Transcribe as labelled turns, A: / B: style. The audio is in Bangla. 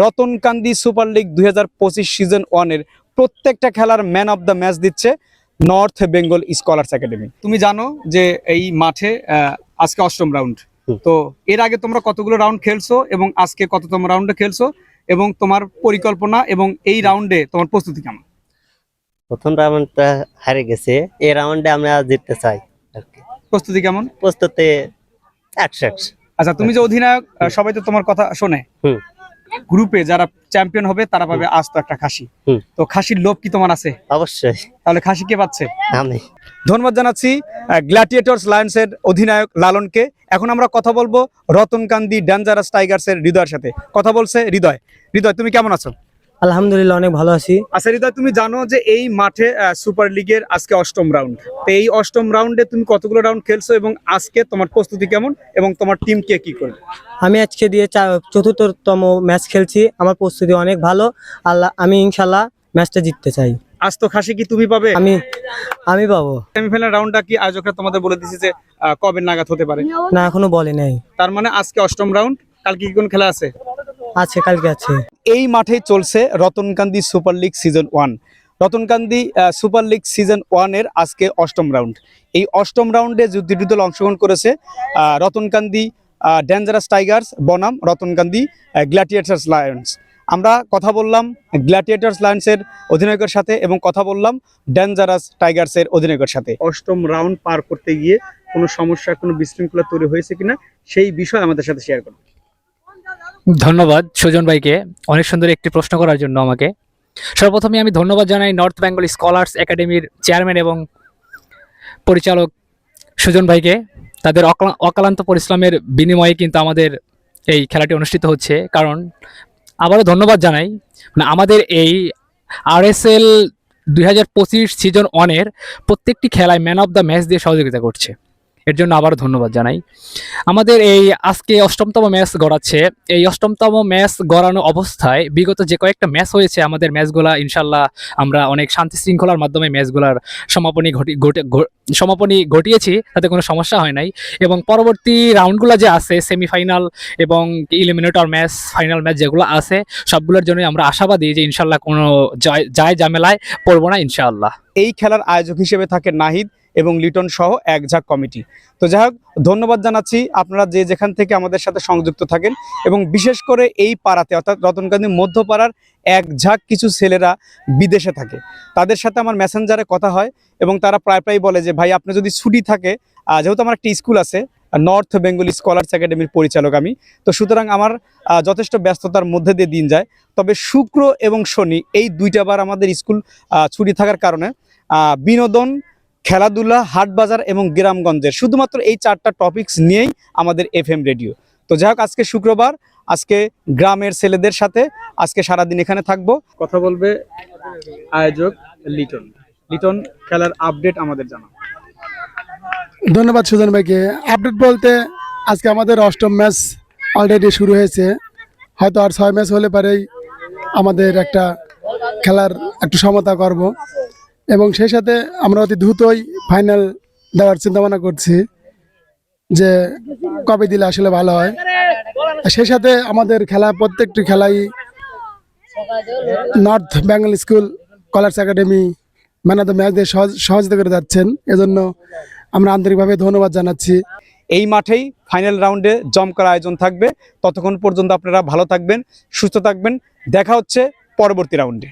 A: রতনকান্দি সুপার লিগ দুই হাজার পঁচিশ সিজন ওয়ানের প্রত্যেকটা খেলার ম্যান অফ দ্য ম্যাচ দিচ্ছে নর্থ বেঙ্গল স্কলার্স একাডেমি। তুমি জানো যে এই মাঠে আজকে অষ্টম রাউন্ড। তো এর আগে তোমরা কতগুলো রাউন্ড খেলছো এবং আজকে কততম রাউন্ডে খেলছো এবং তোমার পরিকল্পনা এবং এই রাউন্ডে তোমার প্রস্তুতি কেমন?
B: প্রথম রাউন্ডটা হারে গেছে এই রাউন্ডে আমরা জিততে চাই
A: প্রস্তুতি কেমন?
B: প্রস্তুতি একশো একশো।
A: আচ্ছা তুমি যে অধিনায়ক সবাই তো তোমার কথা শোনে। গ্রুপে যারা চ্যাম্পিয়ন হবে তারা পাবে আজ তো একটা খাসি। তো খাসির লোভ কি তোমার আছে?
B: অবশ্যই।
A: তাহলে খাসি কে পাচ্ছে?
B: আমি।
A: ধন্যবাদ জানাচ্ছি গ্ল্যাডিয়েটর্স লায়ন্সের অধিনায়ক লালনকে। এখন আমরা কথা বলব রতনকান্দি ডেঞ্জারাস টাইগার্সের হৃদয়ের সাথে। কথা বলছে হৃদয়। হৃদয় তুমি কেমন আছো?
C: আলহামদুলিল্লাহ অনেক ভালো আছি।
A: আচ্ছা হৃদয় তুমি জানো যে এই মাঠে সুপার লিগের আজকে অষ্টম রাউন্ড তো এই অষ্টম রাউন্ডে তুমি কতগুলো রাউন্ড খেলছো এবং আজকে তোমার প্রস্তুতি কেমন এবং তোমার টিম কে কি করবে?
C: আমি আজকে দিয়ে চতুর্থতম ম্যাচ খেলছি। আমার প্রস্তুতি অনেক ভালো। আল্লাহ আমি ইনশাল্লাহ ম্যাচটা জিততে চাই।
A: আজ তো খাসি কি তুমি পাবে?
C: আমি আমি পাবো।
A: সেমিফাইনাল রাউন্ডটা কি আয়োজকরা তোমাদের বলে দিয়েছে যে কবে নাগাদ হতে পারে?
C: না এখনও বলে নাই।
A: তার মানে আজকে অষ্টম রাউন্ড কালকে কি কোন খেলা আছে?
C: আছে কালকে আছে।
A: এই মাঠেই চলছে Ratankandi super league season one. Ratankandi super league season ওয়ানের আজকে অষ্টম রাউন্ড। এই অষ্টম রাউন্ডে যে দুটি দল অংশগ্রহণ করেছে রতনকান্দি ডেঞ্জারাস টাইগার্স বনাম রতনকান্দি গ্ল্যাটিয়েটার্স লায়ন্স আমরা কথা বললাম গ্ল্যাটিয়েটার্স লায়ন্সের অধিনায়কের সাথে এবং কথা বললাম ডেঞ্জারাস টাইগার্সের অধিনায়কের সাথে। অষ্টম রাউন্ড পার করতে গিয়ে কোনো সমস্যা কোনো বিশৃঙ্খলা তৈরি হয়েছে কিনা সেই বিষয় আমাদের সাথে শেয়ার করুন।
D: ধন্যবাদ সুজন ভাইকে অনেক সুন্দর একটি প্রশ্ন করার জন্য আমাকে। সর্বপ্রথমে আমি ধন্যবাদ জানাই নর্থ বেঙ্গল স্কলার্স একাডেমির চেয়ারম্যান এবং পরিচালক সুজন ভাইকে। তাদের অক্লা- অক্লান্ত পরিশ্রমের বিনিময়ে কিন্তু আমাদের এই খেলাটি অনুষ্ঠিত হচ্ছে। কারণ আবারও ধন্যবাদ জানাই মানে আমাদের এই আরএসএল দুই হাজার পঁচিশ সিজন ওয়ানের প্রত্যেকটি খেলায় ম্যান অফ দ্য ম্যাচ দিয়ে সহযোগিতা করছে। এর জন্য আবারও ধন্যবাদ জানাই। আমাদের এই আজকে অষ্টমতম ম্যাচ গড়াচ্ছে। এই অষ্টমতম ম্যাচ গড়ানো অবস্থায় বিগত যে কয়েকটা ম্যাচ হয়েছে, আমাদের ম্যাচগুলা ইনশাল্লাহ আমরা অনেক শান্তি শৃঙ্খলার মাধ্যমে ম্যাচগুলার সমাপনী ঘটি সমাপনী ঘটিয়েছি, তাতে কোনো সমস্যা হয় নাই। এবং পরবর্তী রাউন্ডগুলো যে আছে, সেমিফাইনাল এবং ইলিমিনেটর ম্যাচ, ফাইনাল ম্যাচ যেগুলো আছে, সবগুলোর জন্যই আমরা আশাবাদী যে ইনশাল্লাহ কোনো যায় যায় ঝামেলায় পড়ব না ইনশাআল্লাহ।
A: এই খেলার আয়োজক হিসেবে থাকে নাহিদ। এবং লিটন সহ এক ঝাঁক কমিটি। তো যাই হোক, ধন্যবাদ জানাচ্ছি আপনারা যে যেখান থেকে আমাদের সাথে সংযুক্ত থাকেন এবং বিশেষ করে এই পাড়াতে, অর্থাৎ রতনকান্দি মধ্যপাড়ার এক ঝাঁক কিছু ছেলেরা বিদেশে থাকে। তাদের সাথে আমার মেসেঞ্জারে কথা হয় এবং তারা প্রায় প্রায় বলে যে, ভাই, আপনি যদি ছুটি থাকে যেহেতু আমার একটা স্কুল আছে, নর্থ বেঙ্গল স্কলার্স একাডেমির পরিচালক আমি, তো সুতরাং আমার যথেষ্ট ব্যস্ততার মধ্যে দিয়ে দিন যায়। তবে শুক্র এবং শনি এই দুইটা বার আমাদের স্কুল ছুটি থাকার কারণে বিনোদন খেলাধুলা হাটবাজার এবং গ্রামগঞ্জের শুধুমাত্র এই চারটা টপিকস নিয়েই আমাদের এফ এম রেডিও তো যাই হোক আজকে শুক্রবার আজকে গ্রামের ছেলেদের সাথে আজকে সারাদিন এখানে থাকব। কথা বলবে আয়োজক লিটন। লিটন খেলার আপডেট আমাদের জানা
E: ধন্যবাদ সুজন ভাইকে। আপডেট বলতে আজকে আমাদের অষ্টম ম্যাচ অলরেডি শুরু হয়েছে। হয়তো আর ছয় ম্যাচ হলে পারেই আমাদের একটা খেলার একটু সমতা করব। এবং সেই সাথে আমরা অতি দ্রুতই ফাইনাল দেওয়ার চিন্তা ভাবনা করছি যে কবে দিলে আসলে ভালো হয়। সেই সাথে আমাদের খেলা, প্রত্যেকটি খেলাই North Bengal scholars academy man of the match দিয়ে সহযোগিতা করে যাচ্ছেন। এজন্য আমরা আন্তরিকভাবে ধন্যবাদ জানাচ্ছি।
A: এই মাঠেই ফাইনাল রাউন্ডে জমকার আয়োজন থাকবে। ততক্ষণ পর্যন্ত আপনারা ভালো থাকবেন, সুস্থ থাকবেন। দেখা হচ্ছে পরবর্তী রাউন্ডে